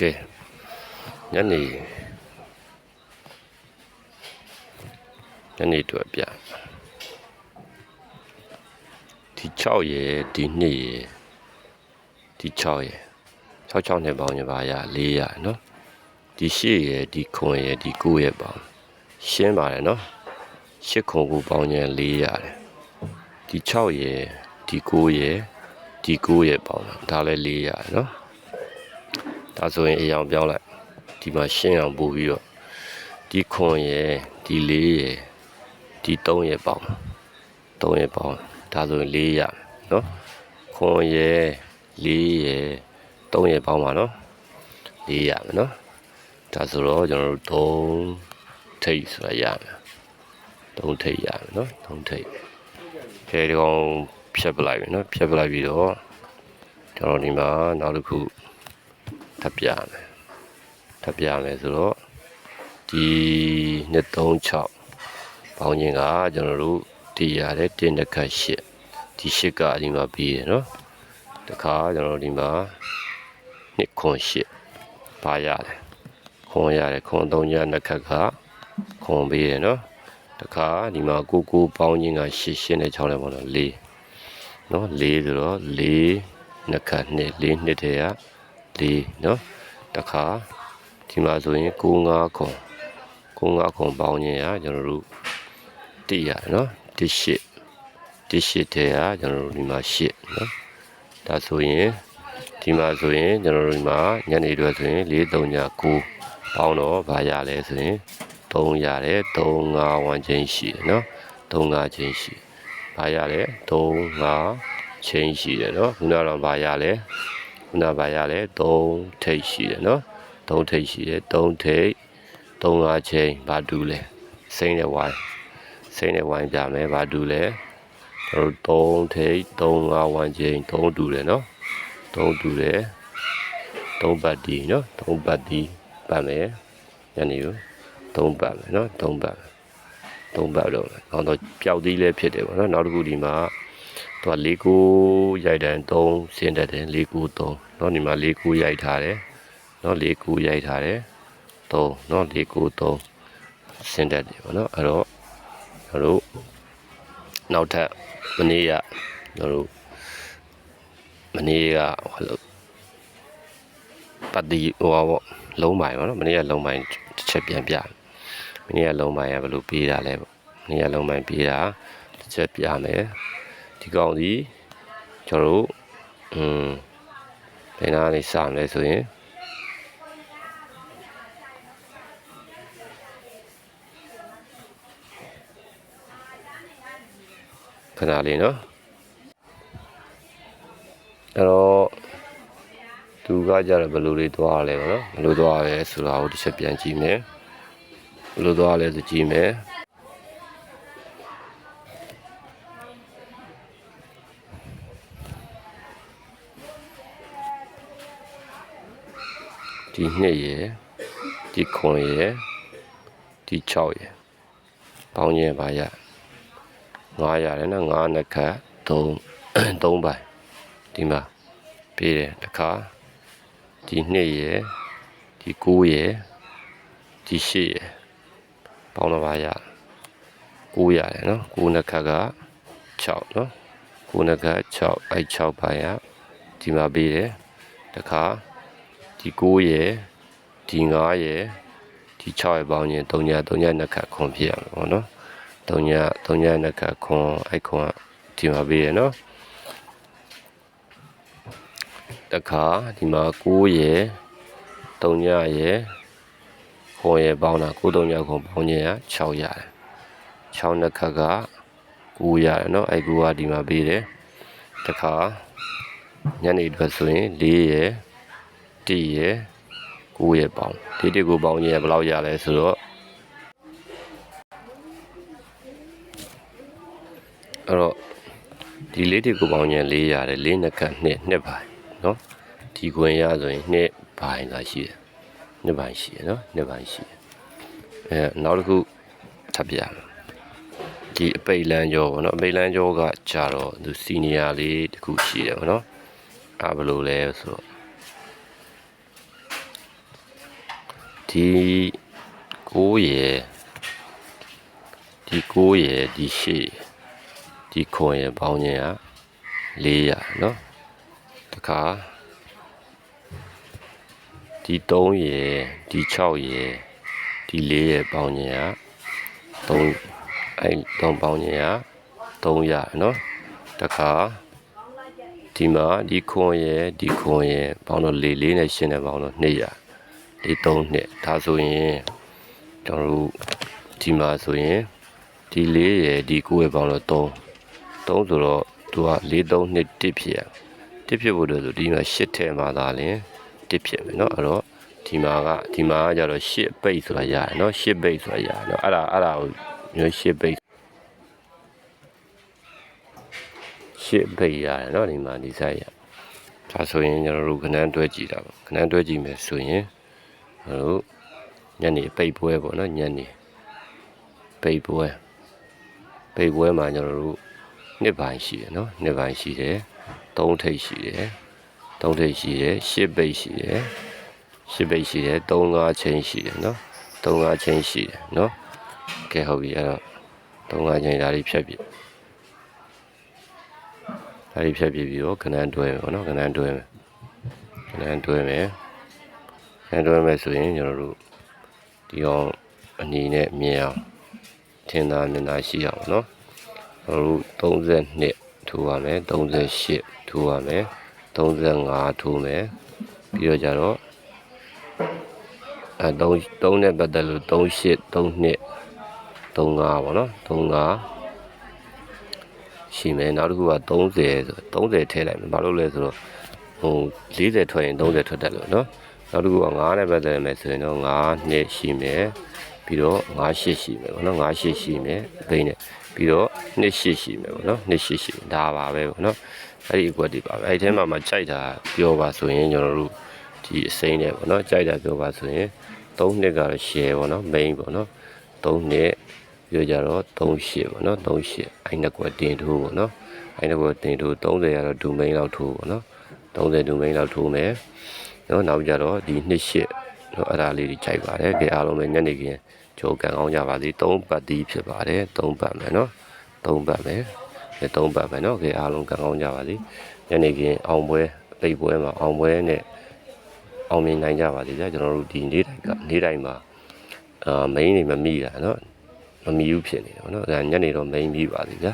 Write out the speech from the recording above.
ကဲညနေညနေတွေ့ပြဒီ6ရယ်ဒီ2ရယ်ဒီ6ရယ်6 6နဲ့ပေါင်းရင်ပါရ400နော်ဒီ8ရယ်ဒီ9ရယ်ဒီ9ရယ်ပေါင်းရှင်းပါတယ်နော်8ခုကိုပေါင်းရင်400တယ်ဒီ6ရယ်ဒီ9ရယ်ဒီ9ရယ်ပေါင်းတာဒါလည်း400နော် ဒါဆိုရင်အရောင်ပြောင်းလိုက်ဒီမှာရှင်းအောင်ပို့ပြီးတော့ဒီခွန်ရယ်ဒီလေးရယ်ဒီ3ရယ်ပေါင်း3ရယ်ပေါင်းဒါဆိုရင်4ရနော်ခွန်ရယ်4ရယ်3ရယ်ပေါင်းပါနော်4ရမယ်နော်ဒါဆိုတော့ကျွန်တော်တို့3ထိပ်ဆိုတာရမယ်3ထိပ်ရမယ်နော်3ထိပ်ခဲဒီကောင်ဖြတ်ပလိုက်ပြီနော်ဖြတ်ပလိုက်ပြီးတော့ကျွန်တော်ဒီမှာနောက်တစ်ခု ထပ်ပြမယ်ထပ်ပြမယ်ဆိုတော့ဒီ236ပေါင်းခြင်းကကျွန်တော်တို့တည်ရတဲ့တင်းတစ်ခါရှစ်ဒီရှစ်ကဒီမှာပြီးရနော်တခါကျွန်တော်တို့ဒီမှာ2ခွန်ရှစ်ပါရတယ်ခွန်ရတယ်ခွန်3ညနှစ်ခါကခွန်ပြီးရနော်တခါဒီမှာကိုကိုပေါင်းခြင်းကရှစ်ရှစ်နဲ့6နဲ့ပေါ့နော်4နော်4ဆိုတော့4နှစ်ခါ2 4နှစ်တည်းက လေးနော်တခါဒီမှာဆိုရင်9 5ခွန်9 5ခွန်ပေါင်းခြင်းရကျွန်တော်တို့တိရနော်တိရှိတိရှိတဲ့ရကျွန်တော်တို့ဒီမှာရှစ်နော်ဒါဆိုရင်ဒီမှာဆိုရင်ကျွန်တော်တို့ဒီမှာညနေတွေဆိုရင်4 3ည9ပေါင်းတော့ဗာရလဲဆိုရင်3ရတယ်3 5ဝန်းချင်းရှိတယ်နော်3 5ချင်းရှိဗာရလဲ3 5ချင်းရှိတယ်နော်ခုနကတော့ဗာရလဲ ခုနပါရလဲ3ထိပ်ရှိတယ်နော်3ထိပ်ရှိတယ်3ထိပ်3ငါးချိန်ဘာတူလဲစိမ့်နဲ့ဝိုင်းစိမ့်နဲ့ဝိုင်းပြမယ်ဘာတူလဲကျွန်တော်3ထိပ်3ငါးဝိုင်းချိန်3တူတယ်နော်3တူတယ်3ပတ်ဒီနော်3ပတ်ဒီပတ်မယ်ညနေကို3ပတ်မယ်နော်3ပတ်3ပတ်တော့နောက်တော့ပျောက်သီးလည်းဖြစ်တယ်ပေါ့နော်နောက်တစ်ခုဒီမှာ သူက၄ကိုရိုက်တန်း3ဆင်းတက်တယ်၄ကို3เนาะဒီမှာ၄ကိုရိုက်ထားတယ်เนาะ၄ကိုရိုက်ထားတယ်3เนาะ၄ကို3ဆင်းတက်တယ်ပေါ့เนาะအဲ့တော့ကျွန်တော်တို့နောက်ထပ်မနေ့ကကျွန်တော်တို့မနေ့ကဟိုလိုပတ်တီဟိုပါပေါ့လုံးပိုင်းပေါ့เนาะမနေ့ကလုံးပိုင်းတစ်ချက်ပြန်ပြမနေ့ကလုံးပိုင်းကဘယ်လိုပေးတာလဲပေါ့မနေ့ကလုံးပိုင်းပေးတာတစ်ချက်ပြမယ် ဒီကောင်ဒီကျွန်တော်တို့อืมဘယ်နာနေစမလဲဆိုရင်ခဏလေးနော်အဲ့တော့သူကကြတော့ဘယ်လိုလေးသွားရလဲပေါ့နော်ဘယ်လိုသွားရလဲဆိုတာကိုတစ်ချက်ပြန်ကြည့်မယ်ဘယ်လိုသွားရလဲဆိုကြည့်မယ် ဒီနှစ်ရယ်ဒီခွန်ရယ်ဒီ6ရယ်ပေါင်းရင်ပါရ9ရတယ်နော်9နှစ်ခါ3 3ပိုင်းဒီမှာပြေးတယ်တစ်ခါဒီနှစ်ရယ်ဒီ9ရယ်ဒီ10ရယ်ပေါင်းတော့ပါရ9ရတယ်နော်9နှစ်ခါက6နော်9နှစ်ခါ6အဲ့6ပိုင်းရဒီမှာပြေးတယ်တစ်ခါ ဒီ9ရယ်ဒီ9ရယ်ဒီ6ရယ်ပေါင်းရင်3ည3ညနှစ်ခါခွန်ဖြစ်ရမှာပေါ့နော်3ည3ညနှစ်ခါခွန်အဲ့ခွန်ကဒီမှာပေးရနော်တခါဒီမှာ9ရယ်3ညရယ်ခွန်ရယ်ပေါင်းတာ9 3ညခွန်ပေါင်းရင်က6ရတယ်6နှစ်ခါက9ရတယ်နော်အဲ့9ကဒီမှာပေးတယ်တခါညနေအတွက်ဆိုရင်4ရယ် 1ရယ်9ရယ်ပေါင်းဒီတစ်ကိုပေါင်းရင်ဘယ်လောက်ရလဲဆိုတော့အဲ့တော့ဒီလေးတစ်ကိုပေါင်းရင်4ရတယ်4နှစ်ခန့်2နှစ်ပိုင်းเนาะဒီခွင်ရဆိုရင်2ပိုင်းသာရှိတယ်2ပိုင်းရှိတယ်เนาะ2ပိုင်းရှိတယ်အဲနောက်တစ်ခုထပ်ပြရမယ်ဒီအပိတ်လန်းကြောပေါ့နော်အပိတ်လန်းကြောကကြတော့သူစီနီယာလေးတစ်ခုရှိတယ်ပေါ့နော်အဲဘယ်လိုလဲဆိုတော့ ဒီ9ရယ်ဒီ9ရယ်ဒီ10ရယ်ဒီခွန်ရယ်ပေါင်းခြင်းက400เนาะတခါဒီ3ရယ်ဒီ6ရယ်ဒီ4ရယ်ပေါင်းခြင်းက3အဲ3ပေါင်းခြင်းက300เนาะတခါဒီမှာဒီခွန်ရယ်ဒီခွန်ရယ်ပေါင်းတော့4 4နဲ့ရှင်းတယ်ပေါင်းတော့200 လေး3နှစ်ဒါဆိုရင်ကျွန်တော်တို့ဒီမှာဆိုရင်ဒီလေးရယ်ဒီ9ရယ်ပေါင်းတော့3 3ဆိုတော့သူက4 3နှစ်1ဖြစ်ရ1ဖြစ်ဖို့လို့ဆိုဒီမှာ8ထဲမှာသာလင်1ဖြစ်မယ်เนาะအဲ့တော့ဒီမှာကဒီမှာကကြတော့8ပိတ်ဆိုတာရတယ်เนาะ8ပိတ်ဆိုတာရတယ်เนาะအဲ့ဒါအဲ့ဒါကိုမျိုး8ပိတ်8ပိတ်ရတယ်เนาะဒီမှာဒီဆိုင်ရဒါဆိုရင်ကျွန်တော်တို့ခဏတွဲကြည့်တာပေါ့ခဏတွဲကြည့်မယ်ဆိုရင် ဟိုညနေပိတ်ပွဲပေါ့နော်ညနေပိတ်ပွဲပိတ်ပွဲမှာကျွန်တော်တို့နှစ်ပိုင်းရှိတယ်နော်နှစ်ပိုင်းရှိတယ်သုံးထိပ်ရှိတယ်သုံးထိပ်ရှိတယ်ရှစ်ပိတ်ရှိတယ်ရှစ်ပိတ်ရှိတယ်သုံးငါးချင်းရှိတယ်နော်သုံးငါးချင်းရှိတယ်နော်ကဲဟုတ်ပြီအဲ့တော့သုံးငါးချင်းဒါလေးဖြတ်ပြဒါလေးဖြတ်ပြပြီးတော့ခဏတွဲမယ်ပေါ့နော်ခဏတွဲမယ်ခဏတွဲမယ် အဲတွဲမဲ့ဆိုရင်ကျွန်တော်တို့ဒီအောင်အနီနဲ့မြင်အောင်ထင်သာမြင်သာရှိအောင်เนาะကျွန်တော်တို့32ထိုးပါမယ်38ထိုးပါမယ်35ထိုးမယ်ပြီးတော့ကြတော့အဲ3 3နဲ့ပတ်သက်လို့38 32 35ပေါ့နော်35ရှိမယ်နောက်တစ်ခုက30ဆို30ထည့်လိုက်မယ်ဘာလို့လဲဆိုတော့ဟို40ထွက်ရင်30ထွက်တယ်လို့เนาะ နောက်တစ်ခုက9နဲ့ပတ်သက်မယ်ဆိုရင်တော့9နှစ်ရှိမယ်ပြီးတော့9ရှစ်ရှိမယ်ပေါ့နော်9ရှစ်ရှိမယ်ဘိန်းနဲ့ပြီးတော့နှစ်ရှစ်ရှိမယ်ပေါ့နော်နှစ်ရှစ်ရှိဒါပါပဲပေါ့နော်အဲ့ဒီအကွက်တွေပါပဲအဲ့ဒီထဲမှာမှကြိုက်တာပြောပါဆိုရင်ကျွန်တော်တို့ဒီအစိမ့်နဲ့ပေါ့နော်ကြိုက်တာပြောပါဆိုရင်3နှစ်ကတော့ share ပေါ့နော် main ပေါ့နော်3နှစ်ပြောကြတော့3ရှစ်ပေါ့နော်3ရှစ်အဲ့နှစ်ကွက်တင်ထိုးပေါ့နော်အဲ့နှစ်ကွက်တင်ထိုး30ကတော့ domain လောက်ထိုးပေါ့နော်30 domain လောက်ထိုးမယ် နော်နောက်ကြတော့ဒီနှစ်ရှစ်နော်အဲ့ဒါလေးတွေခြိုက်ပါတယ်ကြည့်အားလုံးပဲညနေခင်းကြိုကန်ကောင်းကြပါစေ၃ပတ်တီးဖြစ်ပါတယ်၃ပတ်မယ်နော်၃ပတ်မယ်၃ပတ်မယ်နော်ကြည့်အားလုံးကန်ကောင်းကြပါစေညနေခင်းအောင်ပွဲပိတ်ပွဲမှာအောင်ပွဲနဲ့အောင်မြင်နိုင်ကြပါစေကြာကျွန်တော်တို့ဒီနေ့တိုင်ကနေ့တိုင်မှာအာ main နေမမိတာနော်မမီဘူးဖြစ်နေတယ်ဗောနော်ဒါညနေတော့ main ပြီးပါသေးကြာ